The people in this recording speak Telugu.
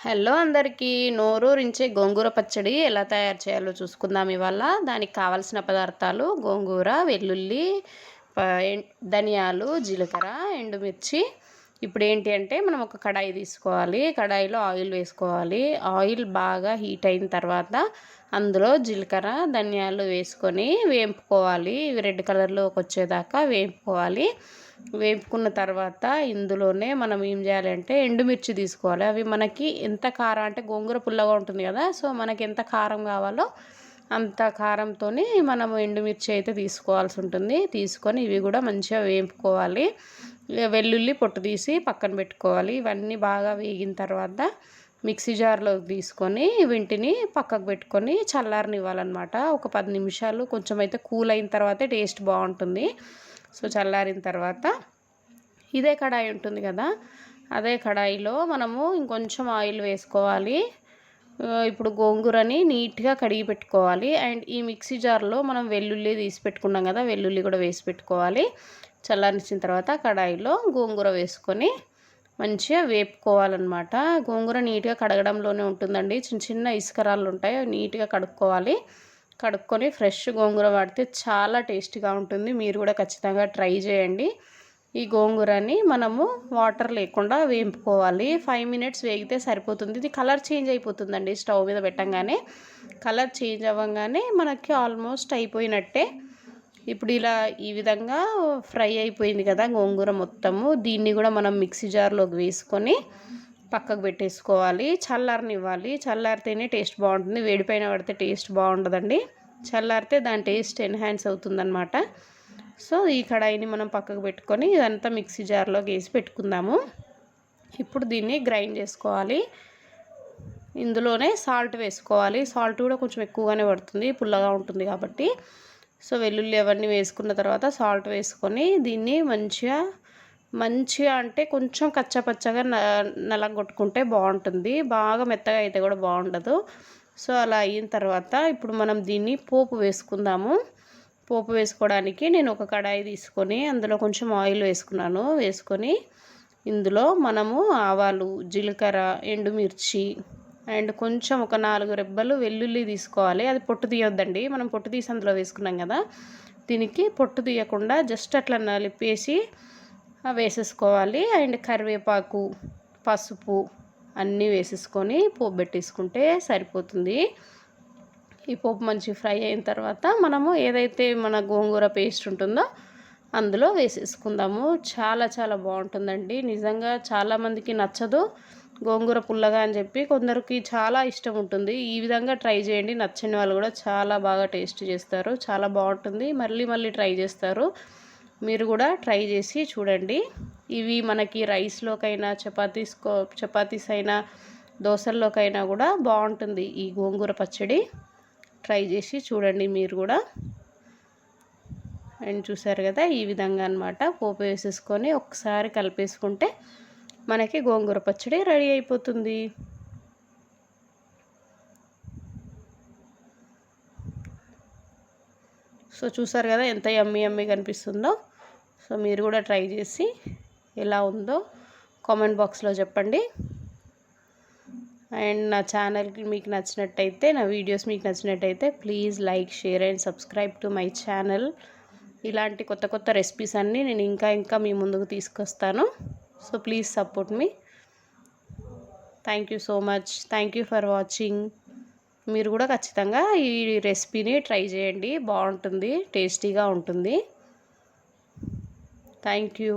హలో అందరికీ. నోరూరించే గోంగూర పచ్చడి ఎలా తయారు చేయాలో చూసుకుందాం ఇవాళ. దానికి కావాల్సిన పదార్థాలు గోంగూర వెల్లుల్లి ధనియాలు జీలకర్ర ఎండుమిర్చి ఇప్పుడు ఏంటి అంటే మనం ఒక కడాయి తీసుకోవాలి కడాయిలో ఆయిల్ వేసుకోవాలి. ఆయిల్ బాగా హీట్ అయిన తర్వాత అందులో జీలకర్ర ధనియాలు వేసుకొని వేపుకోవాలి. ఇవి రెడ్ కలర్లోకి వచ్చేదాకా వేపుకోవాలి. వేపుకున్న తర్వాత ఇందులోనే మనం ఏం చేయాలంటే ఎండుమిర్చి తీసుకోవాలి. అవి మనకి ఎంత కారం అంటే గోంగూర పుల్లగా ఉంటుంది కదా సో మనకి ఎంత కారం కావాలో అంత కారంతో మనము ఎండుమిర్చి అయితే తీసుకోవాల్సి ఉంటుంది. తీసుకొని ఇవి కూడా మంచిగా వేపుకోవాలి. వెల్లుల్లి పొట్టు తీసి పక్కన పెట్టుకోవాలి. ఇవన్నీ బాగా వేగిన తర్వాత మిక్సీ జార్లోకి తీసుకొని వీటిని పక్కకు పెట్టుకొని చల్లారనివ్వాలన్నమాట. ఒక పది నిమిషాలు కొంచెం అయితే కూల్ అయిన తర్వాతే టేస్ట్ బాగుంటుంది. సో చల్లారిన తర్వాత ఇదే కడాయి ఉంటుంది కదా అదే కడాయిలో మనము ఇంకొంచెం ఆయిల్ వేసుకోవాలి. ఇప్పుడు గోంగూరని నీట్గా కడిగి పెట్టుకోవాలి. అండ్ ఈ మిక్సీ జార్లో మనం వెల్లుల్లి తీసి పెట్టుకున్నాం కదా వెల్లుల్లి కూడా వేసి పెట్టుకోవాలి. చల్లారించిన తర్వాత కడాయిలో గోంగూర వేసుకొని మంచిగా వేపుకోవాలన్నమాట. గోంగూర నీట్గా కడగడంలోనే ఉంటుందండి. చిన్న చిన్న ఇసుకరాళ్ళు ఉంటాయి నీట్గా కడుక్కోవాలి. కడుక్కొని ఫ్రెష్ గోంగూర వాడితే చాలా టేస్టీగా ఉంటుంది. మీరు కూడా ఖచ్చితంగా ట్రై చేయండి. ఈ గోంగూరని మనము వాటర్ లేకుండా వేపుకోవాలి. ఫైవ్ మినిట్స్ వేగితే సరిపోతుంది. ఇది కలర్ చేంజ్ అయిపోతుందండి స్టవ్ మీద పెట్టంగానే. కలర్ చేంజ్ అవ్వగానే మనకి ఆల్మోస్ట్ అయిపోయినట్టే ఇప్పుడు ఇలా ఈ విధంగా ఫ్రై అయిపోయింది కదా గోంగూర మొత్తము. దీన్ని కూడా మనం మిక్సీ జార్లోకి వేసుకొని పక్కకు పెట్టేసుకోవాలి. చల్లారనివ్వాలి. చల్లారితేనే టేస్ట్ బాగుంటుంది. వేడిపైన పడితే టేస్ట్ బాగుంటుందండి చల్లారితే దాని టేస్ట్ ఎన్హాన్స్ అవుతుందన్నమాట. సో ఈ కడాయిని మనం పక్కకు పెట్టుకొని ఇదంతా మిక్సీ జార్లోకి వేసి పెట్టుకుందాము. ఇప్పుడు దీన్ని గ్రైండ్ చేసుకోవాలి. ఇందులోనే సాల్ట్ వేసుకోవాలి. సాల్ట్ కూడా కొంచెం ఎక్కువగానే పడుతుంది. పుల్లగా ఉంటుంది కాబట్టి. సో వెల్లుల్లి అవన్నీ వేసుకున్న తర్వాత సాల్ట్ వేసుకొని దీన్ని మంచిగా మంచిగా అంటే కొంచెం కచ్చపచ్చగా నలగొట్టుకుంటే బాగుంటుంది. బాగా మెత్తగా అయితే కూడా బాగుండదు. సో అలా అయిన తర్వాత ఇప్పుడు మనం దీన్ని పోపు వేసుకుందాము. పోపు వేసుకోవడానికి నేను ఒక కడాయి తీసుకొని అందులో కొంచెం ఆయిల్ వేసుకున్నాను. వేసుకొని ఇందులో మనము ఆవాలు జీలకర్ర ఎండుమిర్చి అండ్ కొంచెం ఒక నాలుగు రెబ్బలు వెల్లుల్లి తీసుకోవాలి. అది పొట్టు తీయొద్దండి. మనం పొట్టు తీసి అందులో వేసుకున్నాం కదా దీనికి పొట్టు తీయకుండా జస్ట్ అట్లా నలిపేసి వేసేసుకోవాలి. అండ్ కరివేపాకు పసుపు అన్నీ వేసేసుకొని పోపు పెట్టేసుకుంటే సరిపోతుంది. ఈ పోపు మంచి ఫ్రై అయిన తర్వాత మనము ఏదైతే మన గోంగూర పేస్ట్ ఉంటుందో అందులో వేసేసుకుందాము. చాలా చాలా బాగుంటుందండి. నిజంగా చాలామందికి నచ్చదు. గోంగూర పుల్లగా అని చెప్పి కొందరికి చాలా ఇష్టం ఉంటుంది. ఈ విధంగా ట్రై చేయండి. నచ్చని వాళ్ళు కూడా చాలా బాగా టేస్ట్ చేస్తారు. చాలా బాగుంటుంది. మళ్ళీ మళ్ళీ ట్రై చేస్తారు. మీరు కూడా ట్రై చేసి చూడండి. ఇవి మనకి రైస్లోకైనా చపాతీస్ చపాతీస్ అయినా దోశల్లోకైనా కూడా బాగుంటుంది ఈ గోంగూర పచ్చడి. ట్రై చేసి చూడండి మీరు కూడా. అండ్ చూసారు కదా ఈ విధంగా అనమాట పోపు వేసేసుకొని ఒకసారి కలిపేసుకుంటే మనకి గోంగూర పచ్చడి రెడీ అయిపోతుంది. సో చూసారు కదా ఎంత యమ్మీ ఎమ్మి కనిపిస్తుందో. సో మీరు కూడా ట్రై చేసి ఎలా ఉందో కామెంట్ బాక్స్లో చెప్పండి. అండ్ నా ఛానల్కి మీకు నచ్చినట్టయితే నా వీడియోస్ మీకు నచ్చినట్టయితే please like share and subscribe to my channel. ఇలాంటి కొత్త కొత్త రెసిపీస్ అన్నీ నేను ఇంకా ఇంకా మీ ముందుకు తీసుకొస్తాను. So please support me thank you so much thank you for watching మీరు కూడా ఖచ్చితంగా ఈ రెసిపీని ట్రై చేయండి. బాగుంటుంది టేస్టీగా ఉంటుంది. Thank you